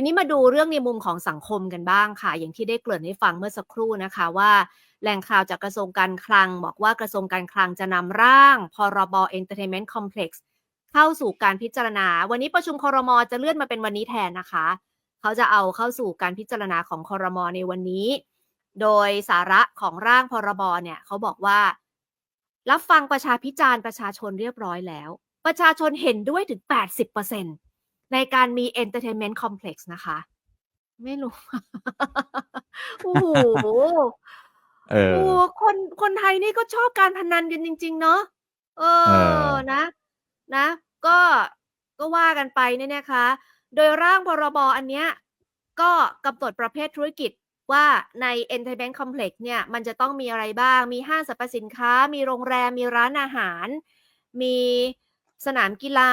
ทีนี้มาดูเรื่องในมุมของสังคมกันบ้างค่ะ อย่างที่ได้เกริ่นให้ฟังเมื่อสักครู่นะคะว่าแหล่งข่าวจากกระทรวงการคลัง บอกว่ากระทรวงการคลังจะนำร่าง พรบ Entertainment Complex เข้าสู่การพิจารณา วันนี้ประชุมครมจะเลื่อนมาเป็นวันนี้แทนนะคะ เขาจะเอาเข้าสู่การพิจารณาของครมในวันนี้ โดยสาระของร่างพรบเนี่ยเขาบอกว่า รับฟังประชาพิจารณ์ประชาชนเรียบร้อยแล้ว ประชาชนเห็นด้วยถึง 80% ในการมี Entertainment Complex นะคะ ไม่รู้ โอ้โหเออโอ้คนคนไทยนี่ก็ชอบการพนันกันจริง ๆ เนาะเอเอออนะ นะ ก็ก็ว่ากันไปเนี่ยนะคะ โดยร่างพรบอันเนี้ยก็กำหนดประเภทธุรกิจว่าใน Entertainment Complex เนี่ยมันจะต้องมีอะไรบ้าง มีห้างสรรพสินค้า มีโรงแรม มีร้านอาหาร มีสนามกีฬา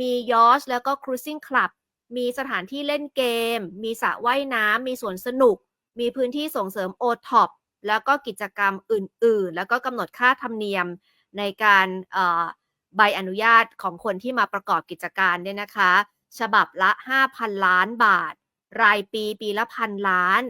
มียอชแล้วก็ครูซิ่งคลับ มีสถานที่เล่นเกม มีสระว่ายน้ำ มีสวนสนุก มีพื้นที่ส่งเสริมโอท็อปแล้วก็กิจกรรมอื่น ๆ แล้วก็กำหนดค่าธรรมเนียมในการใบอนุญาตของคนที่มาประกอบกิจการเนี่ยนะคะ ฉบับละ 5,000 ล้านบาท รายปีปีละพันล้าน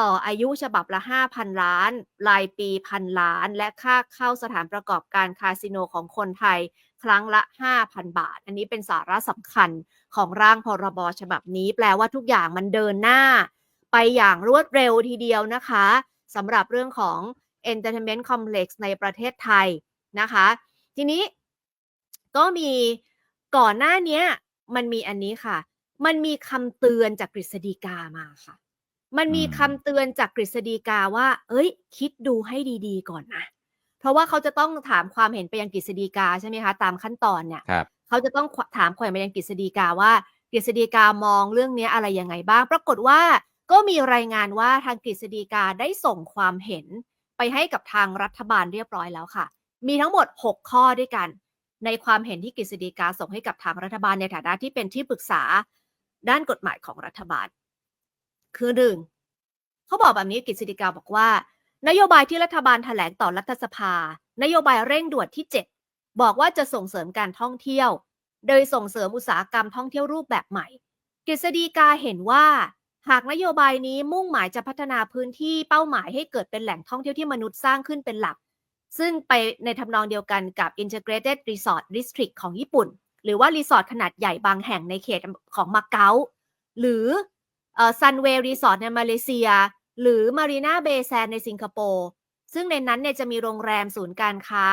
ต่ออายุฉบับละ 5,000 ล้าน รายปีพันล้าน และค่าเข้าสถานประกอบการคาสิโนของคนไทย ครั้งละ 5,000 บาท อันนี้เป็นสาระสำคัญของร่างพรบฉบับนี้ แปลว่าทุกอย่างมันเดินหน้า ไปอย่างรวดเร็วทีเดียวนะคะสำหรับเรื่องของ Entertainment Complex ในประเทศไทยนะคะ ทีนี้ก็มีก่อนหน้าเนี้ยมันมีอันนี้ค่ะ มันมีคำเตือนจากกฤษฎีกามาค่ะ มันมีอืมคำเตือนจากกฤษฎีกาว่า เอ้ย คิดดูให้ดีๆ ก่อนนะ เพราะว่าเขาจะต้องถามความเห็นไปยังกฤษฎีกาใช่ไหมคะ ตามขั้นตอนเนี่ยครับเขาจะต้องถามความเห็นไปยังกฤษฎีกาว่ากฤษฎีกามองเรื่องเนี้ยอะไรยังไงบ้าง ปรากฏว่าก็มีรายงานว่าทางกฤษฎีกาได้ส่งความเห็นไปให้กับทางรัฐบาลเรียบร้อยแล้วค่ะ มีทั้งหมด 6 ข้อด้วยกัน ในความเห็นที่กฤษฎีกาส่งให้กับทางรัฐบาลในฐานะที่เป็นที่ปรึกษาด้านกฎหมายของรัฐบาล คือหนึ่งเขาบอกแบบนี้กฤษฎีกาบอกว่า นโยบายที่รัฐบาลแถลงต่อรัฐสภา นโยบายเร่งด่วนที่ 7 บอกว่าจะส่งเสริมการท่องเที่ยว โดยส่งเสริมอุตสาหกรรมท่องเที่ยวรูปแบบใหม่ กฤษฎีกาเห็นว่า หากนโยบายนี้มุ่งหมายจะพัฒนาพื้นที่เป้าหมายให้เกิดเป็นแหล่งท่องเที่ยวที่มนุษย์สร้างขึ้นเป็นหลัก ซึ่งไปในทำนองเดียวกันกับ Integrated Resort District ของญี่ปุ่น หรือว่ารีสอร์ทขนาดใหญ่บางแห่งในเขตของมาเก๊าหรือซันเวย์รีสอร์ทในมาเลเซีย หรือมารีนาเบย์แซนในสิงคโปร์ซึ่งในนั้นเนี่ยจะมีโรงแรมศูนย์การค้า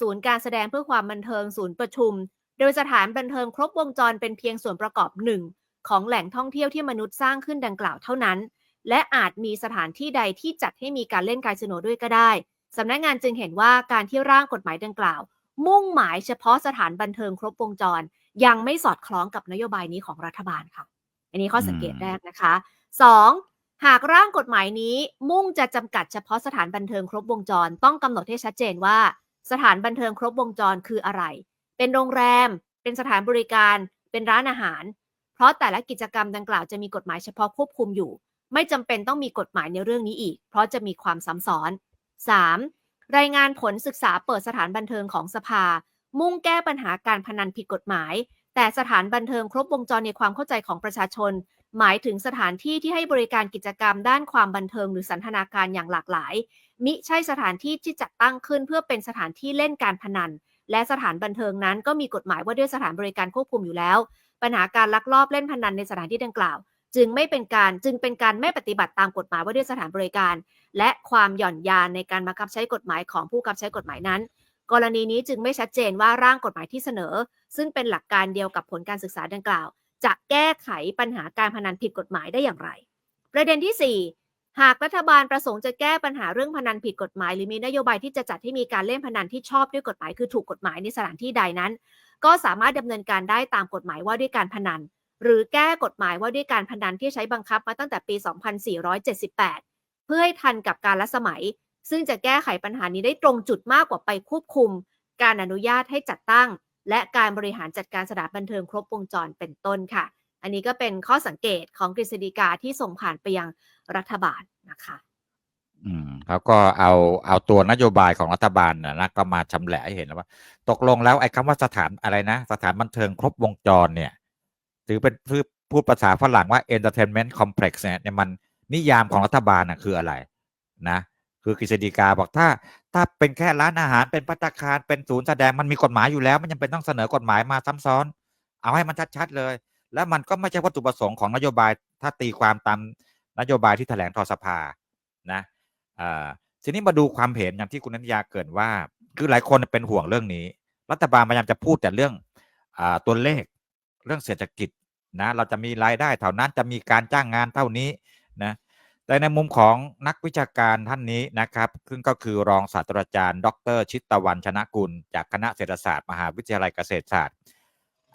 ศูนย์การแสดงเพื่อความบันเทิงศูนย์ประชุม โดยสถานบันเทิงครบวงจรเป็นเพียงส่วนประกอบหนึ่งของแหล่งท่องเที่ยวที่มนุษย์สร้างขึ้นดังกล่าวเท่านั้น และอาจมีสถานที่ใดที่จัดให้มีการเล่นคาสิโนด้วยก็ได้สำนักงานจึงเห็นว่าการที่ร่างกฎหมายดังกล่าว มุ่งหมายเฉพาะสถานบันเทิงครบวงจร ยังไม่สอดคล้องกับนโยบายนี้ของรัฐบาลค่ะ อันนี้ข้อสังเกตแรกนะคะ 2. หากร่างกฎหมายนี้มุ่งจะจำกัดเฉพาะสถานบันเทิงครบวงจร ต้องกำหนดให้ชัดเจนว่า สถานบันเทิงครบวงจรคืออะไร เป็นโรงแรม เป็นสถานบริการ เป็นร้านอาหาร เพราะแต่ละกิจกรรมดังกล่าวจะมีกฎหมายเฉพาะควบคุมอยู่ ไม่จำเป็นต้องมีกฎหมายในเรื่องนี้อีก เพราะจะมีความซ้ำซ้อน 3. รายงานผลศึกษาเปิดสถานบันเทิงของสภา มุ่งแก้ปัญหาการพนันผิดกฎหมาย แต่สถานบันเทิงครบวงจรในความเข้าใจของประชาชน หมายถึงสถานที่ที่ให้บริการกิจกรรมด้านความบันเทิงหรือสันทนาการอย่างหลากหลาย มิใช่สถานที่ที่จัดตั้งขึ้นเพื่อเป็นสถานที่เล่นการพนัน และสถานบันเทิงนั้นก็มีกฎหมายว่าด้วยสถานบริการควบคุมอยู่แล้ว ปัญหาการลักลอบเล่นพนันในสถานที่ดังกล่าว จึงไม่เป็นการจึงเป็นการไม่ปฏิบัติตามกฎหมายว่าด้วยสถานบริการ และความหย่อนยานในการบังคับใช้กฎหมายของผู้บังคับใช้กฎหมายนั้น กรณีนี้จึงไม่ชัดเจนว่าร่างกฎหมายที่เสนอ ซึ่งเป็นหลักการเดียวกับผลการศึกษาดังกล่าว จะแก้ไขปัญหาการพนันผิดกฎหมายได้อย่างไร ประเด็นที่ 4 หากรัฐบาลประสงค์จะแก้ปัญหาเรื่องพนันผิดกฎหมาย หรือมีนโยบายที่จะจัดให้มีการเล่นพนันที่ชอบด้วยกฎหมายคือถูกกฎหมายในสถานที่ใดนั้น ก็สามารถดำเนินการได้ตามกฎหมายว่าด้วยการพนัน หรือแก้กฎหมายว่าด้วยการพนันที่ใช้บังคับมาตั้งแต่ปี 2478 เพื่อให้ทันกับการละสมัย ซึ่งจะแก้ไขปัญหานี้ได้ตรงจุดมากกว่าไปควบคุม การอนุญาตให้จัดตั้ง และการบริหารจัดการสถานบันเทิงครบวงจรเป็นต้นค่ะ อันนี้ก็เป็นข้อสังเกตของกฤษฎีกาที่ส่งผ่านไปยังรัฐบาลนะคะอืมแล้วก็เอาเอาตัวนโยบายของรัฐบาลนะนะก็มาชำแหละให้เห็นแล้วว่า ตกลงแล้วไอ้คำว่าสถานอะไรนะ สถานบันเทิงครบวงจรเนี่ยถือเป็นพพูดภาษาฝรั่งว่า entertainment complex เนี่ยเนี่ยมันนิยามของรัฐบาลนะคืออะไรนะ คือกฤษฎีกาบอกถ้า ถ้าเป็นแค่ร้านอาหารเป็นพัตคารเป็นศูนย์แสดงมันมีกฎหมายอยู่แล้ว มันยังเป็นต้องเสนอกฎหมายมาซ้ำซ้อน เอาให้มันชัดๆเลย แล้วมันก็ไม่ใช่วัตถุประสงค์ของนโยบายถ้าตีความตามนโยบายที่แถลงทอสภานะอ่าทีนี้มาดูความเห็นอย่างที่คุณนันยาเกินว่า คือหลายคนเป็นห่วงเรื่องนี้ รัฐบาลพยายามจะพูดแต่เรื่องอาตัวเลขเรื่องเศรษฐกิจนะเราจะมีรายได้เท่านั้นจะมีการจ้างงานเท่านี้นะ แต่ในมุมของนักวิชาการท่านนี้นะครับซึ่งก็คือรองศาสตราจารย์ ดร ชิตตะวันชนะกุล จากคณะเศรษฐศาสตร์มหาวิทยาลัยเกษตรศาสตร์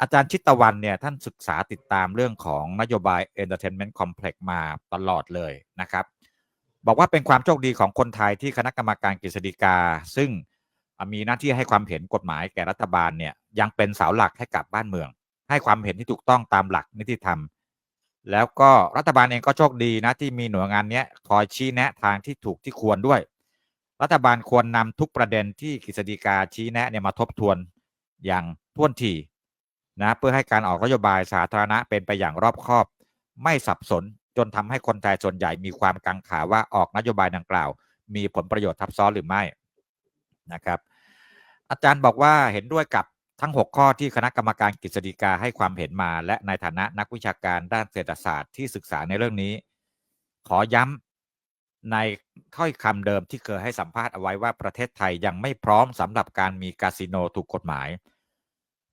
อาจารย์ชิตตะวันเนี่ยท่านศึกษาติดตามเรื่องของนโยบาย Entertainment Complex มาตลอดเลยนะครับ บอกว่าเป็นความโชคดีของคนไทยที่คณะกรรมการกฤษฎีกา ซึ่งมีหน้าที่ให้ความเห็นกฎหมายแก่รัฐบาลเนี่ยยังเป็นเสาหลักให้กับบ้านเมือง ให้ความเห็นที่ถูกต้องตามหลักนิติธรรม แล้วก็รัฐบาลเองก็โชคดีนะที่มีหน่วยงานนี้คอยชี้แนะทางที่ถูกที่ควรด้วย รัฐบาลควรนำทุกประเด็นที่กฤษฎีกาชี้แนะเนี่ยมาทบทวนอย่างท่วนทีนะเพื่อให้การออกนโยบายสาธารณะเป็นไปอย่างรอบคอบ ไม่สับสนจนทำให้คนไทยส่วนใหญ่มีความกังขาว่าออกนโยบายดังกล่าว มีผลประโยชน์ทับซ้อนหรือไม่นะครับ อาจารย์บอกว่าเห็นด้วยกับ ทั้ง 6 ข้อที่คณะกรรมการกฤษฎีกาให้ความเห็นมา และในฐานะนักวิชาการด้านเศรษฐศาสตร์ที่ศึกษาในเรื่องนี้ ขอย้ำในถ้อยคำเดิมที่เคยให้สัมภาษณ์เอาไว้ว่าประเทศไทยยังไม่พร้อมสำหรับการมีคาสิโนถูกกฎหมาย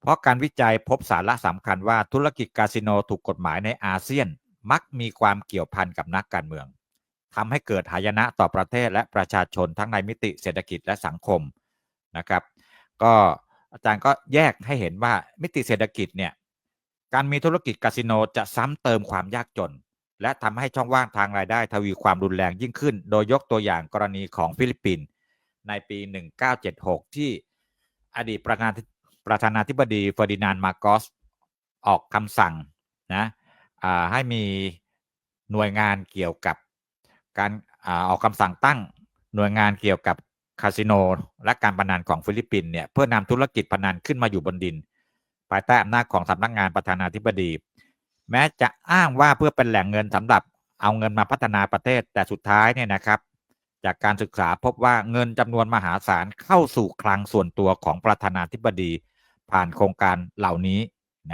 เพราะการวิจัยพบสาระสำคัญว่าธุรกิจคาสิโนถูกกฎหมายในอาเซียนมักมีความเกี่ยวพันกับนักการเมืองทำให้เกิดหายนะต่อประเทศและประชาชนทั้งในมิติเศรษฐกิจและสังคมนะครับ ก็ อาจารย์ก็แยกให้เห็นว่ามิติเศรษฐกิจเนี่ยการมีธุรกิจคาสิโนจะซ้ำเติมความยากจน และทำให้ช่องว่างทางรายได้ทวีความรุนแรงยิ่งขึ้น โดยยกตัวอย่างกรณีของฟิลิปปินส์ในปี 1976 ที่อดีตประธานาธิประธานาธิบดีเฟอร์ดินานมาโกสออกคำสั่งนะให้มีหน่วยงานเกี่ยวกับการออกคำสั่งตั้งหน่วยงานเกี่ยวกับ คาสิโนและการพนันของฟิลิปปินส์เนี่ยเพื่อนำธุรกิจพนันขึ้นมาอยู่บนดิน ภายใต้อำนาจของสำนักงานประธานาธิบดี แม้จะอ้างว่าเพื่อเป็นแหล่งเงินสำหรับเอาเงินมาพัฒนาประเทศแต่สุดท้ายเนี่ยนะครับ จากการศึกษาพบว่าเงินจำนวนมหาศาลเข้าสู่คลังส่วนตัวของประธานาธิบดี ผ่านโครงการเหล่านี้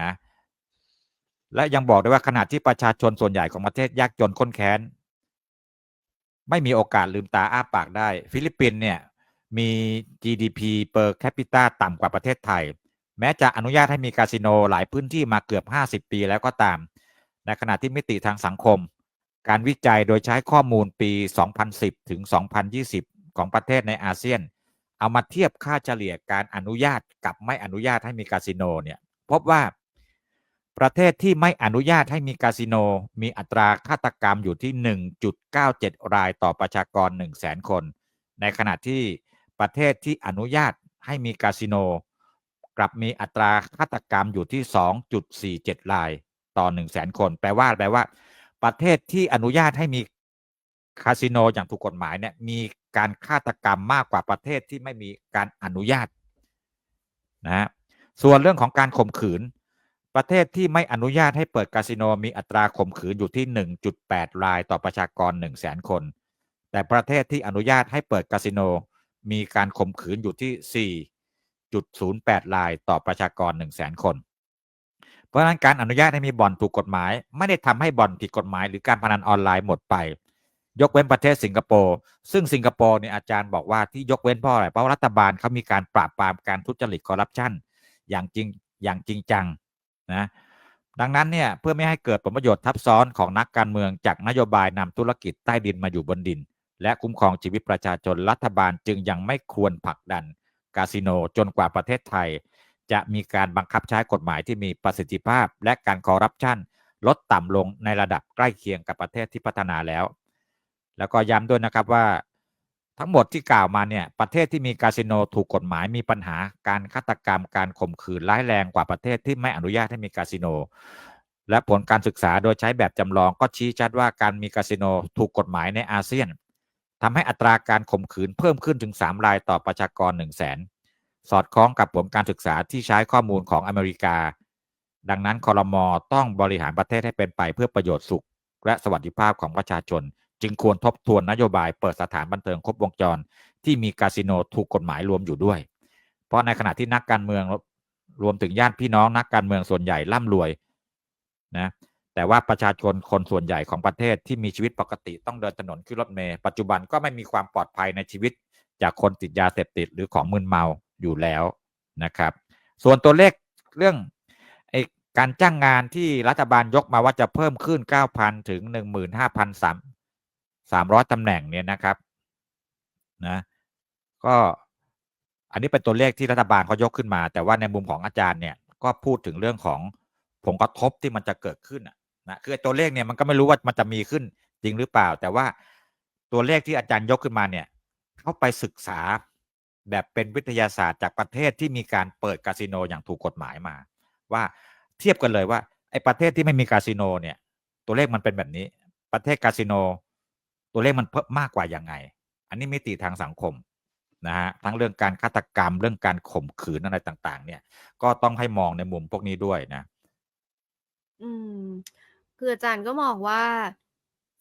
นะและยังบอกได้วยว่าขณะที่ประชาชนส่วนใหญ่ของประเทศยากจนข้นแค้น ไม่มีโอกาสลืมตาอ้าปากได้ ฟิลิปปินส์เนี่ย มี GDP per capita ต่ำกว่าประเทศไทย แม้จะอนุญาตให้มีคาสิโนหลายพื้นที่มาเกือบ 50 ปีแล้วก็ตาม ในขณะที่มิติทางสังคม การวิจัยโดยใช้ข้อมูลปี 2010 ถึง 2020 ของประเทศในอาเซียน เอามาเทียบค่าเฉลี่ยการอนุญาตกับไม่อนุญาตให้มีคาสิโนเนี่ยพบว่าประเทศที่ไม่อนุญาตให้มีคาสิโน มีอัตราฆาตกรรมอยู่ที่ 1.97 รายต่อประชากร 100,000 คน ในขณะที่ ประเทศที่อนุญาตให้มีคาสิโน กลับมีอัตราฆาตกรรมอยู่ที่ 2.47รายต่อ 100,000 คน แปลว่าแปลว่า ประเทศที่อนุญาตให้มีคาสิโนอย่างถูกกฎหมายเนี่ยมีการฆาตกรรมมากกว่าประเทศที่ไม่มีการอนุญาตนะฮะส่วนเรื่องของการข่มขืน ประเทศที่ไม่อนุญาตให้เปิดคาสิโนมีอัตราข่มขืนอยู่ที่ 1.8 รายต่อประชากร 100,000 คน แต่ประเทศที่อนุญาตให้เปิดคาสิโน มีการข่มขืนอยู่ที่ 4.08 รายต่อประชากร 100,000 คน เพราะฉะนั้นการอนุญาตให้มีบ่อนถูกกฎหมาย ไม่ได้ทำให้บ่อนผิดกฎหมาย หรือการพนันออนไลน์หมดไป ยกเว้นประเทศสิงคโปร์ซึ่งสิงคโปร์เนี่ยอาจารย์บอกว่าที่ยกเว้นเพราะอะไรเพราะรัฐบาลเขามีการปราบปรามการทุจริตคอร์รัปชันอย่างจริงอย่างจริงจังนะดังนั้นเนี่ยเพื่อไม่ให้เกิดผลประโยชน์ทับซ้อนของนักการเมืองจากนโยบายนำธุรกิจใต้ดินมาอยู่บนดิน และคุ้มครองชีวิตประชาชนรัฐบาลจึงยังไม่ควรผลักดันคาสิโนจนกว่าประเทศไทย จะมีการบังคับใช้กฎหมายที่มีประสิทธิภาพ และการคอร์รัปชันลดต่ำลงในระดับใกล้เคียงกับประเทศที่พัฒนาแล้ว แล้วก็ย้ำด้วยนะครับว่า ทั้งหมดที่กล่าวมาเนี่ยประเทศที่มีคาสิโนถูกกฎหมายมีปัญหาการฆาตกรรมการข่มขืนร้ายแรงกว่าประเทศที่ไม่อนุญาตให้มีคาสิโน และผลการศึกษาโดยใช้แบบจำลองก็ชี้ชัดว่าการมีคาสิโนถูกกฎหมายในอาเซียน ทำให้อัตราการข่มขืนเพิ่มขึ้นถึง 3 รายต่อประชากร 1 0 0 0 0แสนสอดคล้องกับผลการศึกษาที่ใช้ข้อมูลของอเมริกา ดังนั้นคอรมอต้องบริหารประเทศให้เป็นไปเพื่อประโยชน์สุข และสวัสดิภาพของประชาชน จึงควรทบทวนนโยบายเปิดสถานบันเทิงครบวงจร ที่มีคาสิโนถูกกฎหมายรวมอยู่ด้วย เพราะในขณะที่นักการเมืองรวมถึงญาติพี่น้องนักการเมืองส่วนใหญ่ร่ำรวยนะ แต่ว่าประชาชนคนส่วนใหญ่ของประเทศที่มีชีวิตปกติต้องเดินถนนขึ้นรถเมล์ปัจจุบันก็ไม่มีความปลอดภัยในชีวิต จากคนติดยาเสพติดหรือของมึนเมาอยู่แล้วนะครับ ส่วนตัวเลขเรื่องอการจ้างงานที่รัฐบาลยกมาว่าจะเพิ่มขึ้น 9,000 ถึง 15,300ตำแหน่งเนี่ยนะครับนะก็อันนี้เป็นตัวเลขที่รัฐบาลเขายกขึ้นมา แต่ว่าในมุมของอาจารย์เนี่ยก็พูดถึงเรื่องของผลกระทบที่มันจะเกิดขึ้นอะ นะคือตัวเลขเนี่ยมันก็ไม่รู้ว่ามันจะมีขึ้นจริงหรือเปล่า แต่ว่าตัวเลขที่อาจารย์ยกขึ้นมาเนี่ยเขาไปศึกษาแบบเป็นวิทยาศาสตร์จากประเทศที่มีการเปิดคาสิโนอย่างถูกกฎหมายมา ว่าเทียบกันเลยว่าไอ้ประเทศที่ไม่มีคาสิโนเนี่ยตัวเลขมันเป็นแบบนี้ ประเทศคาสิโน ตัวเลขมันเพิ่มมากกว่ายังไง อันนี้มิติทางสังคมนะฮะทั้งเรื่องการฆาตกรรมเรื่องการข่มขืนอะไรต่าง ๆ เนี่ย ก็ต้องให้มองในมุมพวกนี้ด้วยนะ อืม คืออาจารย์ก็มองว่า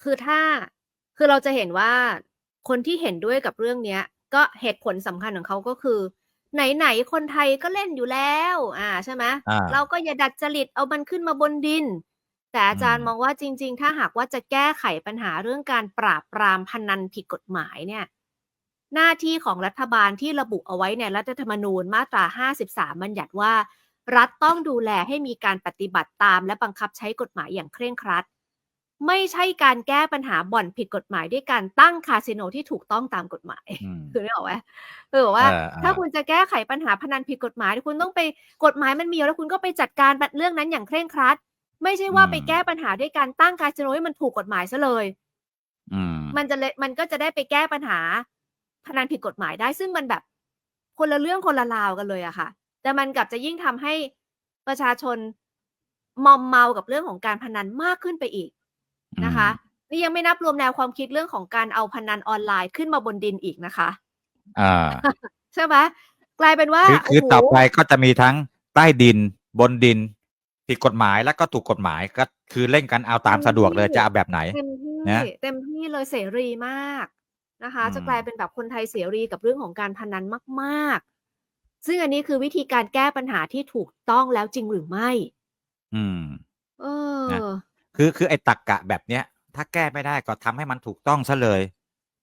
คือถ้า คือเราจะเห็นว่าคนที่เห็นด้วยกับเรื่องเนี้ย ก็เหตุผลสำคัญของเขาก็คือ ไหนๆคนไทยก็เล่นอยู่แล้ว อ่าใช่ไหมอ่าเราก็อย่าดัดจริตเอามันขึ้นมาบนดิน แต่อาจารย์อืมมองว่าจริง ๆ ถ้าหากว่าจะแก้ไขปัญหาเรื่องการปราบปรามพนันผิดกฎหมายเนี่ย หน้าที่ของรัฐบาลที่ระบุเอาไว้ในรัฐธรรมนูญมาตรา 53 บัญญัติว่า รัฐต้องดูแลให้มีการปฏิบัติตาม และบังคับใช้กฎหมายอย่างเคร่งครัด ไม่ใช่การแก้ปัญหาบ่อนผิดกฎหมายด้วยการตั้งคาสิโนที่ถูกต้องตามกฎหมายอืมคือนึกออกไหมคือบอกว่าเออเออถ้าคุณจะแก้ไขปัญหาพนันผิดกฎหมาย คุณต้องไปกฎหมายมันมีอยู่แล้วคุณก็ไปจัดการเรื่องนั้นอย่างเคร่งครัด ไม่ใช่ว่าไปแก้ปัญหาด้วยการตั้งคาสิโนให้มันถูกกฎหมายซะเลยอืมมันจะเลยมันก็จะได้ไปแก้ปัญหาพนันผิดกฎหมายได้ซึ่งมันแบบคนละเรื่องคนละราวกันเลยอะค่ะ แต่มันกลับจะยิ่งทำให้ประชาชนมอมเมากับเรื่องของการพนันมากขึ้นไปอีกนะคะนี่ยังไม่นับรวมแนวความคิดเรื่องของการเอาพนันออนไลน์ขึ้นมาบนดินอีกนะคะอ่าใช่ไหมกลายเป็นว่าคือคือโโหต่อไปก็จะมีทั้งใต้ดินบนดินผิดกฎหมายแล้วก็ถูกกฎหมายก็คือเล่นกันเอาตามสะดวกเลยจะเอาแบบไหนเต็มที่นะเต็มที่เลยเสรีมากนะคะอืมจะกลายเป็นแบบคนไทยเสรีกับเรื่องของการพนันมาก ๆ ซึ่งอันนี้คือวิธีการแก้ปัญหาที่ถูกต้องแล้วจริงหรือไม่ อืม เอนะอคือคือไอ้ตักกะแบบเนี้ย ถ้าแก้ไม่ได้ก็ทำให้มันถูกต้องซะเลย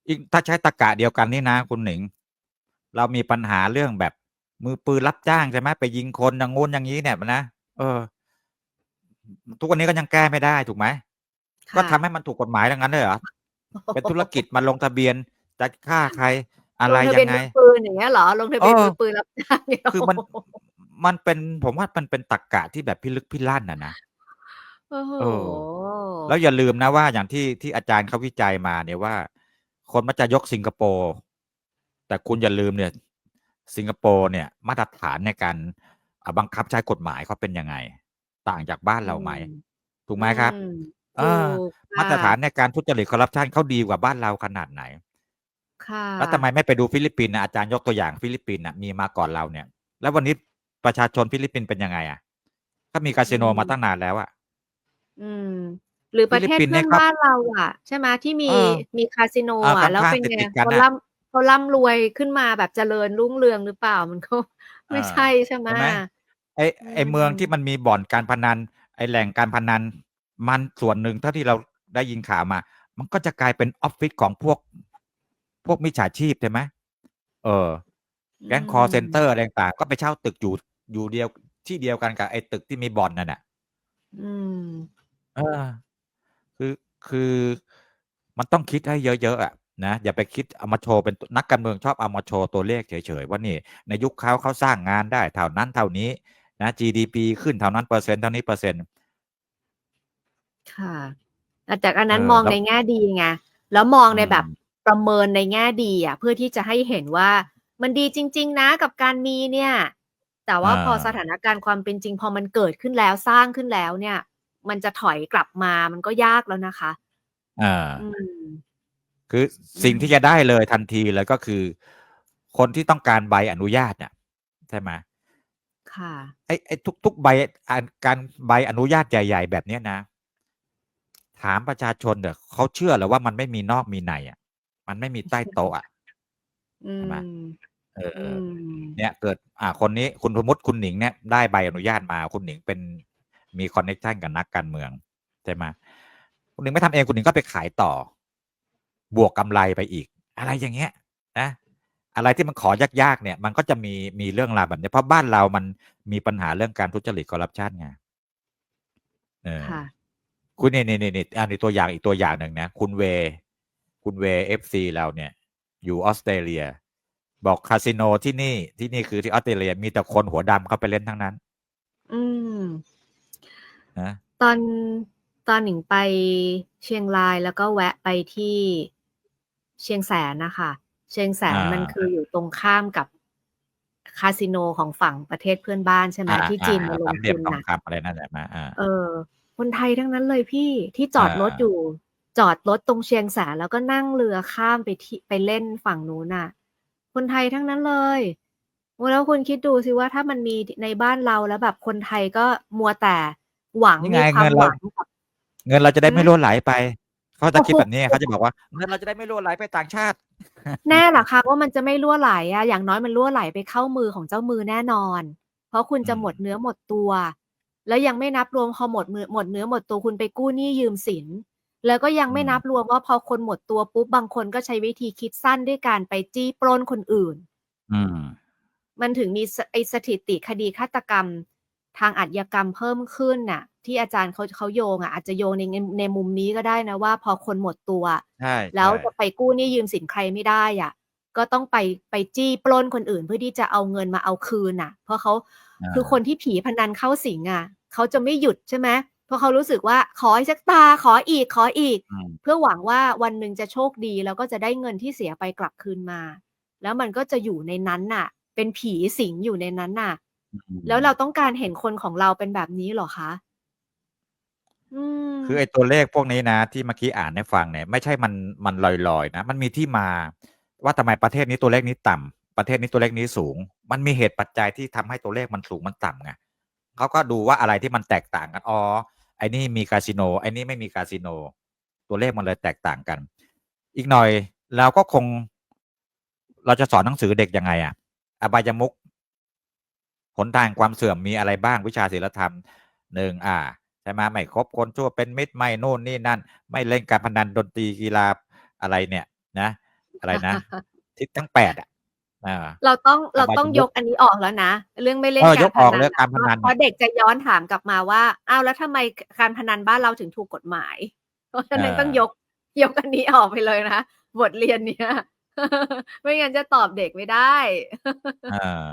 อีกถ้าใช้ตักกะเดียวกันนี่นะคุณหนิง เรามีปัญหาเรื่องแบบมือปืนรับจ้างใช่ไหมไปยิงคนอย่างงู้นอย่างนี้เนี่ยนะเออ ทุกวันนี้ก็ยังแก้ไม่ได้ถูกไหมค่ะก็ทำให้มันถูกกฎหมายดังนั้นเลยเหรอ เป็นธุรกิจมาลงทะเบียนจะฆ่าใครอะไรลงทะยัเบียนงไงมือปื นอย่างเงี้ยเหรอ ลงทะเบียนเออมือปืนรับจ้างเนี่ยคือมันมันเป็นผมว่ามันเป็นตักกะที่แบบพิลึกพิลั่นนะนะโอ้โหเออแล้วอย่าลืมนะว่าอย่างที่ที่อาจารย์เขาวิจัยมาเนี่ยว่า คนมันจะยกสิงคโปร์แต่คุณอย่าลืมเนี่ย สิงคโปร์เนี่ย มาตรฐานในการอ่าบังคับใช้กฎหมายเขาเป็นยังไง ต่างจากบ้านเราไหมถูกไหมครับอืมเออถูกค่ะมาตรฐานในการทุจริตคอร์รัปชันเขาดีกว่าบ้านเราขนาดไหนค่ะ แล้วทำไมไม่ไปดูฟิลิปปินส์นะอาจารย์ยกตัวอย่างฟิลิปปินส์นะมีมาก่อนเราเนี่ย แล้ววันนี้ประชาชนฟิลิปปินส์เป็นยังไงอะก็มีคาสิโนมาตั้งนานแล้วอะอืม หรือประเทศฟิลิปปินส์เพื่อนเนี่ยครับบ้านเราอะ ใช่ไหมที่มีเออมีคาสิโนอ่าอะแล้วข้างๆเป็นไงติดๆกันเขาน่ะร่ำเขาร่ำรวยขึ้นมาแบบเจริญรุ่งเรืองหรือเปล่ามันก็ไม่อ่าใช่ใช่ไหมใช่ไหมไอ้ไอ้อืมเมืองที่มันมีบ่อนการพนัน ไอ้แหล่งการพนัน มันส่วนหนึ่งเท่าที่เราได้ยินข่าวมา มันก็จะกลายเป็นออฟฟิศของพวก พวกมิจฉาชีพใช่ไหมเออ แก๊งคอเซ็นเตอร์อะไรต่างๆก็ไปเช่าตึกอยู่อยู่เดียวที่เดียวกันกับไอ้ตึกที่มีบ่อนนั่นแหละอืมเออ คือคือมันต้องคิดให้เยอะๆอะนะอย่าไปคิดเอามาโชว์เป็นนักการเมืองชอบเอามาโชว์ตัวเลขเฉยๆว่านี่ในยุคเขาเขาสร้างงานได้เท่านั้นเท่านี้นะ GDP ขึ้นเท่านั้นเปอร์เซ็นต์เท่านี้เปอร์เซ็นต์ค่ะแต่จากอันนั้นเออมองแล้วในแง่ดีไงแล้วมองในอืมแบบ ประเมินในแง่ดีอะ เพื่อที่จะให้เห็นว่ามันดีจริง ๆ นะกับการมีเนี่ย แต่ว่าพอสถานการณ์ความเป็นจริง พอมันเกิดขึ้นแล้วสร้างขึ้นแล้วเนี่ย มันจะถอยกลับมามันก็ยากแล้วนะคะอ่าอืมคือสิ่งที่จะได้เลยทันทีเลยก็คือ คนที่ต้องการใบอนุญาตเนี่ยใช่ไหมค่ะไอ้ไอ้ทุก ๆ ใบอันการใบอนุญาตใหญ่ ๆ แบบเนี้ยนะ ถามประชาชนเถอะเขาเชื่อเหรอว่ามันไม่มีนอกมีในอะ มันไม่มีใต้โต๊ะอะอืใช่ไหมมเออือมๆเนี่ยเกิด อ่า คนนี้คุณสมมุติคุณหนิงเนี่ยได้ใบอนุญาตมาคุณหนิงเป็นมีคอนเน็กชันกับนักการเมืองใช่ไหมคุณหนิงไม่ทำเองคุณหนิงก็ไปขายต่อ บวกกำไรไปอีก อะไรอย่างเงี้ย นะอะไรที่มันขอยากๆเนี่ย มันก็จะมีมีเรื่องราวแบบนี้เพราะบ้านเรามันมีปัญหาเรื่องการทุจริตคอร์รัปชันไงเออค่ะคุณนี่ๆๆๆอันนี้ตัวอย่างอีกตัวอย่างหนึ่งนะคุณเวย์ คุณเวย์ FC เราเนี่ย อยู่ออสเตรเลีย บอกคาสิโนที่นี่ที่นี่คือที่ออสเตรเลียมีแต่คนหัวดำเข้าไปเล่นทั้งนั้น อืมนะตอนตอนหนิงไปเชียงรายแล้วก็แวะไปที่เชียงแสนน่ะค่ะเชียงแสอนมันาคืออยู่ตรงข้ามกับคาสิโนของฝั่งประเทศเพื่อนบ้านใช่ไหมอาที่จีนมาๆลๆสางมเหลี่ทุยมนทองน่ะคำอะไรนั่นแหละมาอาเออ คนไทยทั้งนั้นเลยพี่ที่จอาอดรถอยู่ จอดรถตรงเชียงแสนแล้วก็นั่งเรือข้ามไปที่ไปเล่นฝั่งนู้นน่ะ คนไทยทั้งนั้นเลยโอ้แล้วคุณคิดดูสิว่าถ้ามันมีในบ้านเราแล้วแบบคนไทยก็มัวแต่หวังนี่มีไงควาเงิมนหเราวังกับเงินเราจะได้อืไม่มรั่วไหลไปเขาจะโอ้คิโฮดแบบนี้เขาจะบอกว่าเงินเราจะได้ไม่รั่วไหลไปต่างชาติ แน่เหรอคะว่ามันจะไม่รั่วไหลอะอย่างน้อยมันรั่วไหลไปเข้ามือของเจ้ามือแน่นอน เพราะคุณอืจะหมดมเนื้อหมดตัว แล้วยังไม่นับรวมพอหมดมือหมดเนื้อหมดตัวคุณไปกู้หนี้ยืมสิน แล้วก็ยังอืไม่นับมรวมว่าพอคนหมดตัวปุ๊บบางคนก็ใช้วิธีคิดสั้นด้วยการไปจี้ปล้นคนอื่น อืมมันถึงมีสไอ้สถิติคดีฆาตกรรม ทางอาชญากรรมเพิ่มขึ้นน่ะ ที่อาจารย์เขาเขาโยงอะอาจจะโยงในในในมุมนี้ก็ได้นะว่า พอคนหมดตัวใช่แล้วๆจะไปกู้หนี้ยืมสินใครไม่ได้อะก็ต้องไปไปจี้ปล้นคนอื่น เพื่อที่จะเอาเงินมาเอาคืนน่ะ เพราะเขาอาคือคนที่ผีพนันเข้าสิงอะเขาจะไม่หยุดใช่ไหมเพ ราะเขารู้สึกว่าขออีกสักตาขออีกขออีกอืมเพื่อหวังว่าวันหนึ่งจะโชคดี แล้วก็จะได้เงินที่เสียไปกลับคืนมา แล้วมันก็จะอยู่ในนั้นน่ะ เป็นผีสิงอยู่ในนั้นน่ะอืแล้วเรามต้องการเห็นคนของเราเป็นแบบนี้เหรอคะ?อืมคือไอ้ตัวเลขพวกนี้นะ ที่เมื่อกี้อ่านให้ฟังเนี่ยไม่ใช่มันมันลอยๆนะมันมีที่มา ว่าทำไมประเทศนี้ตัวเลขนี้ต่ำประเทศนี้ตัวเลขนี้สูง มันมีเหตุปัจจัยที่ทำให้ตัวเลขมันสูงมันต่ำไงเขาก็ดูว่าอะไรที่มันแตกต่างกันอ๋อไอ้นี่มีคาสิโนไอ้นี่ไม่มีคาสิโน ตัวเลขมันเลยแตกต่างกัน อีกหน่อยเราก็คงเราจะสอนหนังสือเด็กยังไงอะอบายมุขหนทางแห่งความเสื่อมมีอะไรบ้างวิชาศีลธรรม1อาใช่ไหมไม่คบคนชั่วเป็นมิตรไม่นู่นนี่นั่น ไม่เล่นการพนันดนตรีกีฬาอะไรเนี่ยนะ อะไรนะ ทิศทั้ง8อะอา เราต้องอเราบายต้องมุยขกอันนี้ออกแล้วนะ เรื่องไม่เล่เอนอยการกพออกนัเลนยน่ะการเพพราะนันเพราะเด็กจะย้อนถามกลับมาว่าอ้าวแล้วทำไมกการพนันบ้านเราถึงถูกกฎหมาย เพราะฉะนั้นต้องยเออกยกอันนี้ออกไปเลยนะบทเรียนเนี้ยไม่งั้นจะตอบเด็กไม่ได้เออ